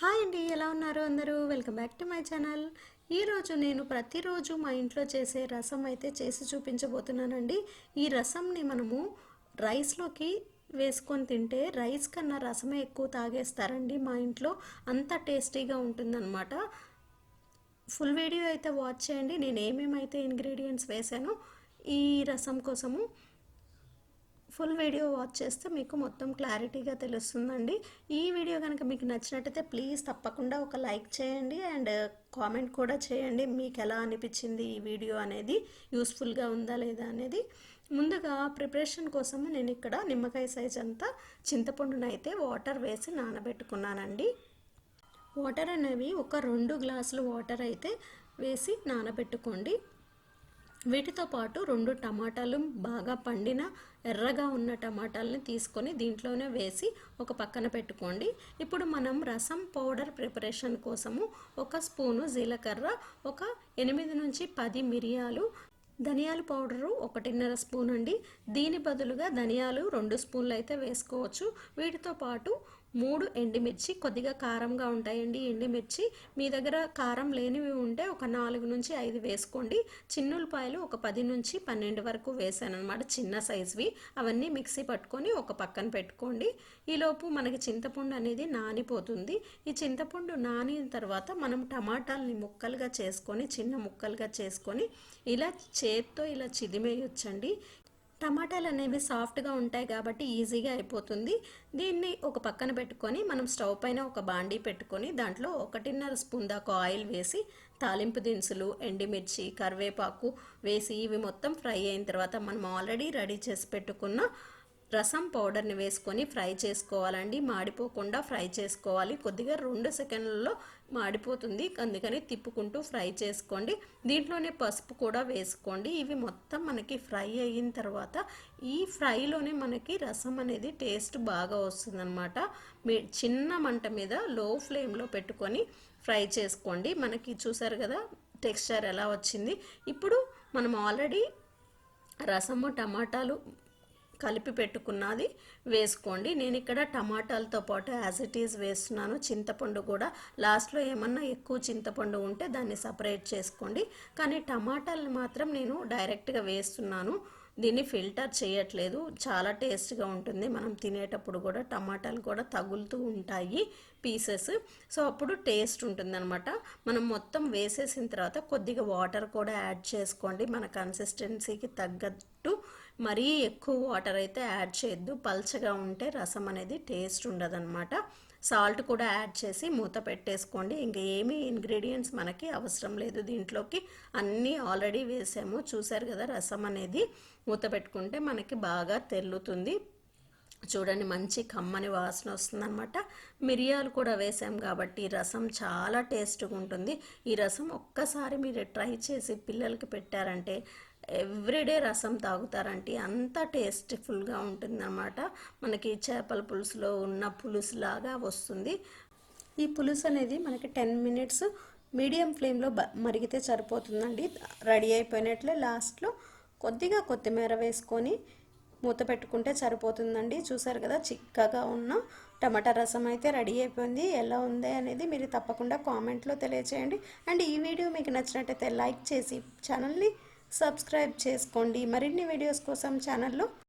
Hi అండి ఎలా ఉన్నారు అందరూ? Welcome back to my channel. ఈరోజు నేను ప్రతిరోజు మా ఇంట్లో చేసే రసం అయితే చేసి చూపించబోతున్నానండి. ఈ రసంని మనము రైస్లోకి వేసుకొని తింటే రైస్ కన్నా రసమే ఎక్కువ తాగేస్తారండి మా ఇంట్లో. అంత టేస్టీగా ఉంటుందన్నమాట. ఫుల్ వీడియో అయితే వాచ్ చేయండి. నేను ఏమేమైతే ఇంగ్రీడియంట్స్ వేసానో ఈ రసం కోసము ఫుల్ వీడియో వాచ్ చేస్తే మీకు మొత్తం క్లారిటీగా తెలుస్తుందండి. ఈ వీడియో కనుక మీకు నచ్చినట్టయితే ప్లీజ్ తప్పకుండా ఒక లైక్ చేయండి అండ్ కామెంట్ కూడా చేయండి. మీకు ఎలా అనిపించింది ఈ వీడియో అనేది? యూస్ఫుల్గా ఉందా లేదా అనేది? ముందుగా ప్రిపరేషన్ కోసము నేను ఇక్కడ నిమ్మకాయ సైజ్ అంతా చింతపండునైతే వాటర్ వేసి నానబెట్టుకున్నానండి. వాటర్ అనేవి ఒక రెండు గ్లాసులు వాటర్ అయితే వేసి నానబెట్టుకోండి. వీటితో పాటు రెండు టమాటాలు బాగా పండిన ఎర్రగా ఉన్న టమాటాలని తీసుకొని దీంట్లోనే వేసి ఒక పక్కన పెట్టుకోండి. ఇప్పుడు మనం రసం పౌడర్ ప్రిపరేషన్ కోసము ఒక స్పూను జీలకర్ర ఒక ఎనిమిది నుంచి పది మిరియాలు ధనియాల పౌడరు ఒకటిన్నర స్పూన్ అండి. దీని బదులుగా ధనియాలు రెండు స్పూన్లు అయితే వేసుకోవచ్చు. వీటితో పాటు మూడు ఎండిమిర్చి కొద్దిగా కారంగా ఉంటాయండి. ఎండిమిర్చి మీ దగ్గర కారం లేనివి ఉంటే ఒక నాలుగు నుంచి ఐదు వేసుకోండి. చిన్నులపాయలు ఒక పది నుంచి పన్నెండు వరకు వేసాను అనమాట చిన్న సైజువి. అవన్నీ మిక్సీ పట్టుకొని ఒక పక్కన పెట్టుకోండి. ఈలోపు మనకి చింతపండు అనేది నానిపోతుంది. ఈ చింతపండు నానిన తర్వాత మనం టమాటాలని ముక్కలుగా చేసుకొని చిన్న ముక్కలుగా చేసుకొని ఇలా చేత్తో ఇలా చిదిమేయొచ్చండి. టమాటాలు అనేవి సాఫ్ట్గా ఉంటాయి కాబట్టి ఈజీగా అయిపోతుంది. దీన్ని ఒక పక్కన పెట్టుకొని మనం స్టవ్ పైన ఒక బాండీ పెట్టుకొని దాంట్లో ఒకటిన్నర స్పూన్ దాకా ఆయిల్ వేసి తాలింపు దినుసులు ఎండిమిర్చి కరివేపాకు వేసి ఇవి మొత్తం ఫ్రై అయిన తర్వాత మనం ఆల్రెడీ రెడీ చేసి పెట్టుకున్న రసం పౌడర్ని వేసుకొని ఫ్రై చేసుకోవాలండి. మాడిపోకుండా ఫ్రై చేసుకోవాలి. కొద్దిగా రెండు సెకండ్లలో మాడిపోతుంది. అందుకని తిప్పుకుంటూ ఫ్రై చేసుకోండి. దీంట్లోనే పసుపు కూడా వేసుకోండి. ఇవి మొత్తం మనకి ఫ్రై అయిన తర్వాత ఈ ఫ్రైలోనే మనకి రసం అనేది టేస్ట్ బాగా వస్తుందన్నమాట. మీ చిన్న మంట మీద లో ఫ్లేమ్లో పెట్టుకొని ఫ్రై చేసుకోండి. మనకి చూసారు కదా టెక్స్చర్ ఎలా వచ్చింది. ఇప్పుడు మనం ఆల్రెడీ రసము టమాటాలు కలిపి పెట్టుకున్నది వేసుకోండి. నేను ఇక్కడ టమాటాలతో పాటు యాజ్ ఇట్ ఈజ్ వేస్తున్నాను. చింతపండు కూడా. లాస్ట్లో ఏమన్నా ఎక్కువ చింతపండు ఉంటే దాన్ని సపరేట్ చేసుకోండి. కానీ టమాటాలు మాత్రం నేను డైరెక్ట్గా వేస్తున్నాను. దీన్ని ఫిల్టర్ చేయట్లేదు. చాలా టేస్ట్గా ఉంటుంది. మనం తినేటప్పుడు కూడా టమాటాలు కూడా తగులుతూ ఉంటాయి పీసెస్ సో అప్పుడు టేస్ట్ ఉంటుందన్నమాట. మనం మొత్తం వేసేసిన తర్వాత కొద్దిగా వాటర్ కూడా యాడ్ చేసుకోండి. మన కన్సిస్టెన్సీకి తగ్గట్టు మరీ ఎక్కువ వాటర్ అయితే యాడ్ చేయొద్దు. పల్చగా ఉంటే రసం అనేది టేస్ట్ ఉండదన్నమాట. సాల్ట్ కూడా యాడ్ చేసి మూత పెట్టేసుకోండి. ఇంకా ఏమీ ఇంగ్రీడియంట్స్ మనకి అవసరం లేదు. దీంట్లోకి అన్నీ ఆల్రెడీ వేసాము. చూసారు కదా రసం అనేది మూత పెట్టుకుంటే మనకి బాగా తెల్లుతుంది. చూడండి మంచి కమ్మని వాసన వస్తుందన్నమాట. మిరియాలు కూడా వేసాం కాబట్టి రసం చాలా టేస్ట్గా ఉంటుంది. ఈ రసం ఒక్కసారి మీరు ట్రై చేసి పిల్లలకి పెట్టారంటే ఎవ్రీడే రసం తాగుతారంటే అంత టేస్ట్ఫుల్గా ఉంటుందన్నమాట. మనకి చేపల పులుసులో ఉన్న పులుసు లాగా వస్తుంది. ఈ పులుసు అనేది మనకి టెన్ మినిట్స్ మీడియం ఫ్లేమ్లో మరిగితే సరిపోతుందండి. రెడీ అయిపోయినట్లే లాస్ట్లో కొద్దిగా కొత్తిమీర వేసుకొని మూత పెట్టుకుంటే సరిపోతుందండి. చూసారు కదా చిక్కగా ఉన్న టమాటా రసం అయితే రెడీ అయిపోయింది. ఎలా ఉంది అనేది మీరు తప్పకుండా కామెంట్లో తెలియచేయండి. అండ్ ఈ వీడియో మీకు నచ్చినట్టయితే లైక్ చేసి ఛానల్ని సబ్స్క్రైబ్ చేసుకోండి. మరిన్ని వీడియోస్ కోసం ఛానల్లో